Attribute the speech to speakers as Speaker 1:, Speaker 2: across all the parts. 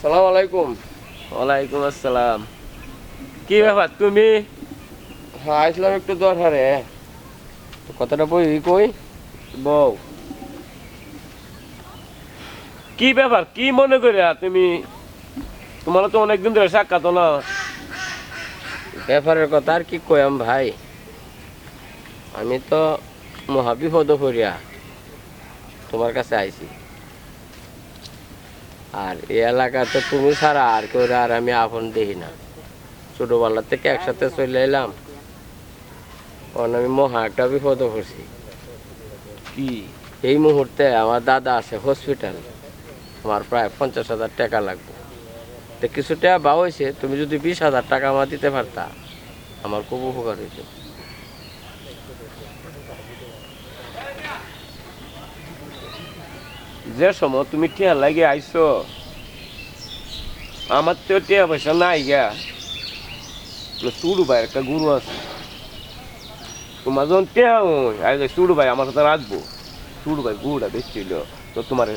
Speaker 1: সালাম আলাইকুম
Speaker 2: ওয়ালাইকুম আসসালাম। কি ব্যাপার তুমি?
Speaker 1: হ্যাঁ আসলাম একটু দরকারে কথাটা বই কই?
Speaker 2: বউ। কি ব্যাপার কি মনে করে তুমি? তোমার তো অনেকদিন ধরে সাক্ষাৎ না
Speaker 1: ব্যাপারের কথা আর কি কইম ভাই? আমি তো মহাবিপদ করিয়া তোমার কাছে আইছি। আর এই এলাকাতে তুমি ছাড়া আর কেউ আর আমি আপন দেখি না। ছোটবেলা থেকে একসাথে চলে এলাম। কারণ আমি মহা একটা বিপদ করছি
Speaker 2: কি?
Speaker 1: এই মুহূর্তে আমার দাদা আছে হসপিটাল আমার প্রায় পঞ্চাশ হাজার টাকা লাগবে। তো কিছু টাকা বা হয়েছে তুমি যদি বিশ হাজার টাকা আমার দিতে পারতা আমার খুব উপকার হয়েছে
Speaker 2: যে সময় তুমি টিয়া লাগে আইছো, আমার তো টিয়া পয়সা নাই গিয়া চুড়ু ভাই একটা গুরু আছে। তোমার যখন টিয়া হই আগে চুড়ু ভাই আমার সাথে রাখব চুড়ু ভাই গুড়া বেশি তো তোমার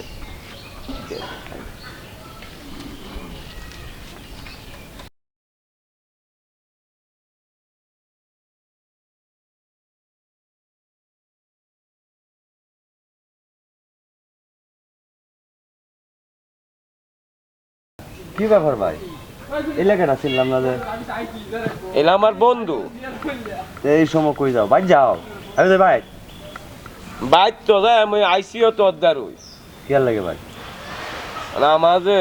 Speaker 3: কি ব্যাপার ভাই? এলাকাটা ছিলাম না যে?
Speaker 2: এলা আমার বন্ধু।
Speaker 3: এই সময় কই যাও? ভাই যাও। আমি তো ভাই
Speaker 2: বাইর। তো যায় আমি আইসিও তো অদ্দার হই।
Speaker 3: কি আর লাগে ভাই?
Speaker 2: আমার যে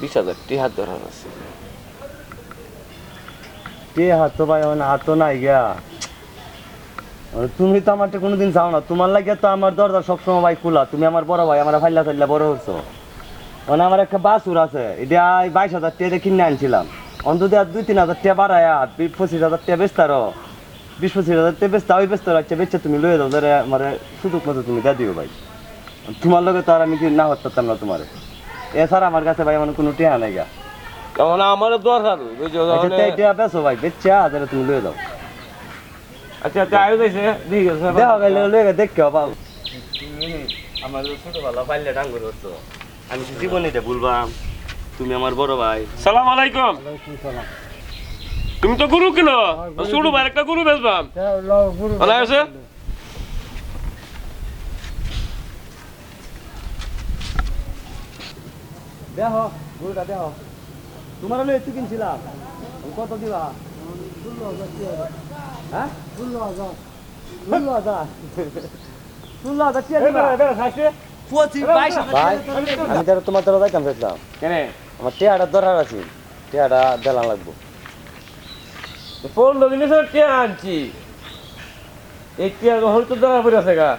Speaker 2: বিশ হাজার টিহার ধরার আছে।
Speaker 3: কে হাত তো ভাই? মানে হাত তো নাই গিয়া। তুমি তো আমার কোনোদিন যাও না। তোমার লাগে তো আমার দরজা সবসময় ভাই খোলা। তুমি আমার বড় ভাই আমার ফাইলা ফাইলা বড় হচ্ছো মানে আমার একটা বাসুর আছে। এটা বাইশ হাজার টাকা কিনে আনছিলাম। অন্তত আর দুই তিন হাজার টাকা বাড়ায়া পঁচিশ হাজার টাকা বেচতারো বিশ পঁচিশ হাজার টাকা বেচতা ওই বেচতে রাখছে বেচছে তুমি লয়ে যাও ধরে মানে সুযোগ মতো তুমি দিয়ে দিও ভাই। তোমার লগে তো আর আমি কি না হতে পারতাম না তোমার। এছাড়া আমার কাছে ভাই মানে কোনো টেহা নাই গা।
Speaker 2: আমারও দরকার বুঝছ?
Speaker 3: আচ্ছা বেচো ভাই তাহলে তুমি লয়ে যাও
Speaker 2: আচ্ছা আচ্ছা আয়ু যাইছে ঠিক আছে
Speaker 3: দেখা লয়ে দেখো বাবু আমার ছোটবেলা পাইলে ডাঙ্গুর হতো। আমি তো জীবনে এটা ভুলবাম তুমি আমার বড় ভাই।
Speaker 2: সালাম আলাইকুম। তুমি তো গুরু কিনো শুরু ভাই একটা গুরু বেচবাম ভালো আছে?
Speaker 3: দেহ গরুটা দেহ তোমার হলে একটু কিনছিলাম। কত দিবা? হ্যাঁ? ষোলো হাজার। ষোলো হাজার। ষোলো হাজার টিয়া দিবা। ভাই আমি তাহলে তোমার দ্বারা যাইতাম চাইছিলাম
Speaker 2: কেন?
Speaker 3: আমার টিয়াটা দরকার আছে টিয়াটা দেলা লাগবো।
Speaker 2: পনেরো সময় টিয়া আনছি। এই টিয়া হল তো ধরা পড়ে আছে গা।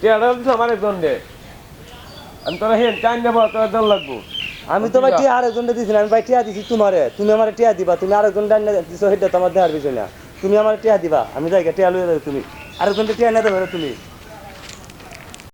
Speaker 2: টিয়াটা আমার একজন দে আমি তোরা হেন টাইম নেব তোর দল লাগবো।
Speaker 3: আমি তো ভাই টিয়া আরেকজন দিছি আমি ভাই টিয়া দিছি তোমারে। তুমি আমার টিয়া দিবা তুমি আরেকজন ডান দিছো সেটা তো আমার দেওয়ার বিষয় না। তুমি আমার টিয়া দিবা আমি যাই টিয়া লয়ে যাবে তুমি। আরেকজন টিয়া নিয়ে দেবে তুমি।